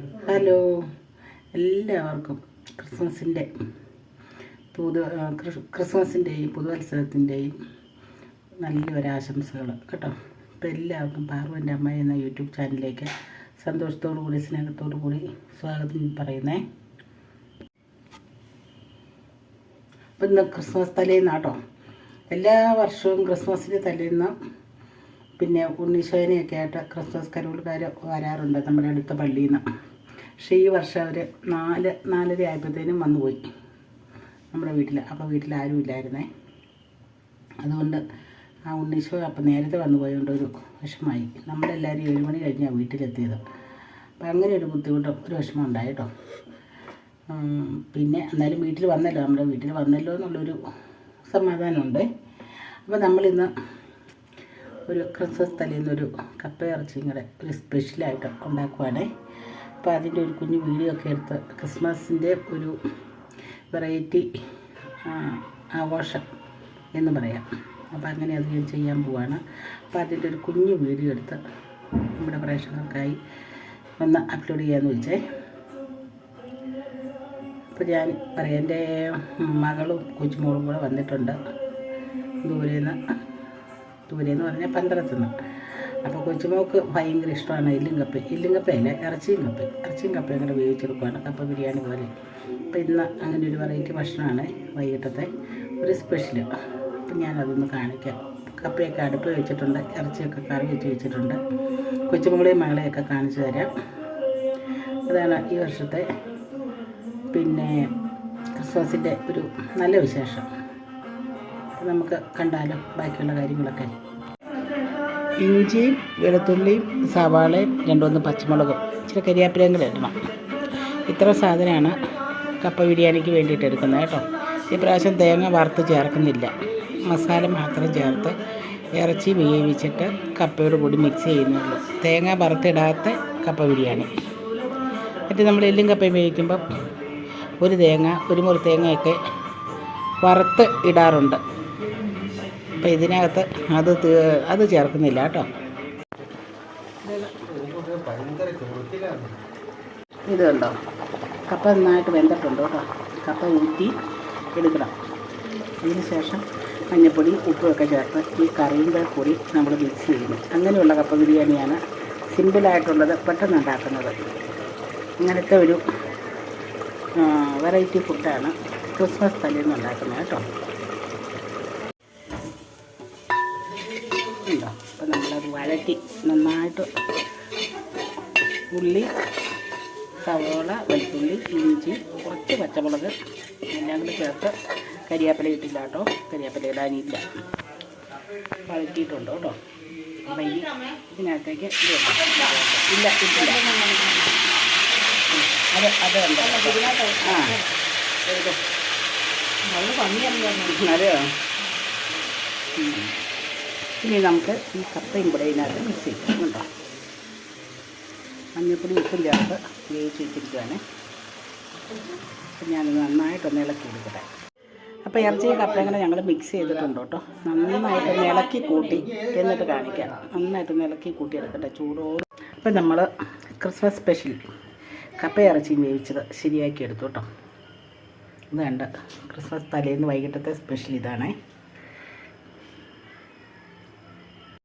Hello. എല്ലാവർക്കും ക്രിസ്മസിന്റെ പുതു ക്രിസ്മസിന്റെയും പുതുവത്സരത്തിന്റെയും നല്ലൊരാശംസകൾ കേട്ടോ. അപ്പോൾ എല്ലാവർക്കും പാർവന്റെ അമ്മ എന്ന യൂട്യൂബ് ചാനലിലേക്ക് സന്തോഷത്തോടു കൂടി സ്നേഹത്തോടു കൂടി സ്വാഗതം പറയുന്നേ. അപ്പം ഇന്ന് ക്രിസ്മസ് തലേന്നാട്ടോ. എല്ലാ വർഷവും ക്രിസ്മസിന് തലേന്ന് പിന്നെ ഉണ്ണീശോനെയൊക്കെ ആയിട്ട് ക്രിസ്മസ് കരോളുകാർ വരാറുണ്ട് നമ്മുടെ അടുത്ത പള്ളിയിൽ നിന്ന് പക്ഷേ ഈ വർഷം അവർ നാല് നാലര ആയപ്പോഴത്തേനും വന്നുപോയി നമ്മുടെ വീട്ടിൽ അപ്പോൾ വീട്ടിൽ ആരും ഇല്ലായിരുന്നേ. അതുകൊണ്ട് ആ ഉണ്ണീശോ അപ്പം നേരത്തെ വന്നു പോയതുകൊണ്ട് ഒരു വിഷമമായി. നമ്മളെല്ലാവരും ഏഴ് മണി കഴിഞ്ഞാണ് വീട്ടിലെത്തിയത്. അപ്പം അങ്ങനെ ഒരു ബുദ്ധിമുട്ടും ഒരു വിഷമം ഉണ്ടായിട്ടോ. പിന്നെ എന്നാലും വീട്ടിൽ വന്നല്ലോ. നമ്മുടെ വീട്ടിൽ വന്നല്ലോ എന്നുള്ളൊരു സമാധാനമുണ്ട്. അപ്പോൾ നമ്മളിന്ന് ഒരു ക്രിസ്മസ് തലേന്നൊരു കപ്പ ഇറച്ചിയും കൂടെ ഒരു സ്പെഷ്യലായിട്ട് ഉണ്ടാക്കുവാണേ. അപ്പോൾ അതിന്റെ ഒരു കുഞ്ഞു വീഡിയോ ഒക്കെ എടുത്ത് ക്രിസ്മസിന്റെ ഒരു വെറൈറ്റി ആഘോഷം എന്ന് പറയാം. അപ്പോൾ അങ്ങനെ അത് ഞാൻ ചെയ്യാൻ പോവാണ്. അപ്പോൾ അതിന്റെ ഒരു കുഞ്ഞു വീഡിയോ എടുത്ത് നമ്മുടെ പ്രേക്ഷകർക്കായി ഒന്ന് അപ്ലോഡ് ചെയ്യാമെന്ന് വെച്ചേ. അപ്പോൾ ഞാൻ പറയാം എന്റെ മകളും കൊച്ചുമോളും കൂടെ വന്നിട്ടുണ്ട് ദൂരേന്ന് എന്ന് പറഞ്ഞാൽ പന്തളത്തു നിന്ന് അപ്പോൾ കൊച്ചുമോൾക്ക് ഭയങ്കര ഇഷ്ടമാണ് എല്ലും കപ്പ. എല്ലും കപ്പയല്ല ഇറച്ചിയും കപ്പ. ഇറച്ചിയും കപ്പയും കൂടെ വേവിച്ചെടുക്കുകയാണ് കപ്പ ബിരിയാണി പോലെ. അപ്പോൾ ഇന്ന് അങ്ങനെ ഒരു വെറൈറ്റി ഭക്ഷണമാണ് വൈകിട്ടത്തെ ഒരു സ്പെഷ്യൽ അപ്പം ഞാനതൊന്ന് കാണിക്കാം. കപ്പയൊക്കെ അടുപ്പ് വെച്ചിട്ടുണ്ട് ഇറച്ചിയൊക്കെ കറി വെച്ച് വെച്ചിട്ടുണ്ട്. കൊച്ചുമോളെയും മകളെയൊക്കെ കാണിച്ചു തരാം. അതാണ് ഈ വർഷത്തെ പിന്നെ ക്രിസ്മസിന്റെ ഒരു നല്ല വിശേഷം. നമുക്ക് കണ്ടാലും ബാക്കിയുള്ള കാര്യങ്ങളൊക്കെ. ഇഞ്ചിയും വെളുത്തുള്ളിയും സവാളയും രണ്ടുമൂന്ന് പച്ചമുളകും. ഇച്ചിരി കരിയാപ്പിലയും കൂടെ ഇടണം. ഇത്ര സാധനമാണ് കപ്പ ബിരിയാണിക്ക് വേണ്ടിയിട്ട് എടുക്കുന്നത് കേട്ടോ. ഈ പ്രാവശ്യം തേങ്ങ വറുത്ത് ചേർക്കുന്നില്ല. മസാല മാത്രം ചേർത്ത് ഇറച്ചി വേവിച്ചിട്ട് കപ്പയോട് കൂടി മിക്സ് ചെയ്യുന്നുള്ളൂ. തേങ്ങ വറുത്തിടാത്ത കപ്പ ബിരിയാണി. എന്നിട്ട് നമ്മൾ എല്ലും കപ്പയും വേവിക്കുമ്പം ഒരു തേങ്ങ ഒരു മുറി തേങ്ങയൊക്കെ വറുത്ത് ഇടാറുണ്ട്. അപ്പം ഇതിനകത്ത് അത് അത് ചേർക്കുന്നില്ല കേട്ടോ. ഇത് കണ്ടോ? കപ്പ നന്നായിട്ട് വെന്തിട്ടുണ്ട് കേട്ടോ. കപ്പ ഊറ്റി എടുക്കണം. അതിന് ശേഷം മഞ്ഞപ്പൊടി ഉപ്പുമൊക്കെ ചേർത്ത് ഈ കറിയുടെ കൂടി നമ്മൾ മിക്സ് ചെയ്യുന്നു. അങ്ങനെയുള്ള കപ്പ ബിരിയാണിയാണ് സിമ്പിളായിട്ടുള്ളത് പെട്ടെന്ന് ഉണ്ടാക്കുന്നത്. ഇങ്ങനത്തെ ഒരു വെറൈറ്റി ഫുഡാണ് ക്രിസ്മസ് തലേന്ന് ഉണ്ടാക്കുന്നത് കേട്ടോ. വഴറ്റി നന്നായിട്ട് ഉള്ളി സവോള വെളുത്തുള്ളി ഇഞ്ചി കുറച്ച് പച്ചമുളക് എല്ലാം കൂടി ചേർത്ത് കരിയാപ്പില ഇട്ടില്ല കേട്ടോ. കരിയാപ്പില ഇടാനില്ല. വഴറ്റിയിട്ടുണ്ട് കേട്ടോ. അപ്പം ഇനി ഇതിനകത്തേക്ക് ഇത് ഇല്ല ഇട്ടില്ല. അതെ അത് ഉണ്ട് ആ. അതെയോ. ഇനി നമുക്ക് ഈ കപ്പയും കൂടെ ഇതിനകത്ത് മിക്സ് ചെയ്യാം. കേട്ടോ മഞ്ഞൾപ്പൊടി ഉപ്പും ചേർത്ത് വേവിച്ച് വെച്ചിരിക്കുകയാണ് അപ്പം ഞാനത് നന്നായിട്ടൊന്ന് ഇളക്കി എടുക്കട്ടെ. അപ്പോൾ ഇറച്ചി കപ്പയും കൂടെ ഞങ്ങൾ മിക്സ് ചെയ്തിട്ടുണ്ട് കേട്ടോ. നന്നായിട്ടൊന്ന് ഇളക്കി കൂട്ടി എന്നിട്ട് കാണിക്കാം. നന്നായിട്ടൊന്ന് ഇളക്കി കൂട്ടി എടുക്കട്ടെ ചൂടോട്. അപ്പം നമ്മൾ ക്രിസ്മസ് സ്പെഷ്യൽ കപ്പ ഇറച്ചിയും വേവിച്ചത് ശരിയാക്കി എടുത്തു കേട്ടോ. ഇതുണ്ട് ക്രിസ്മസ് തലേന്ന് വൈകിട്ടത്തെ സ്പെഷ്യൽ ഇതാണേ.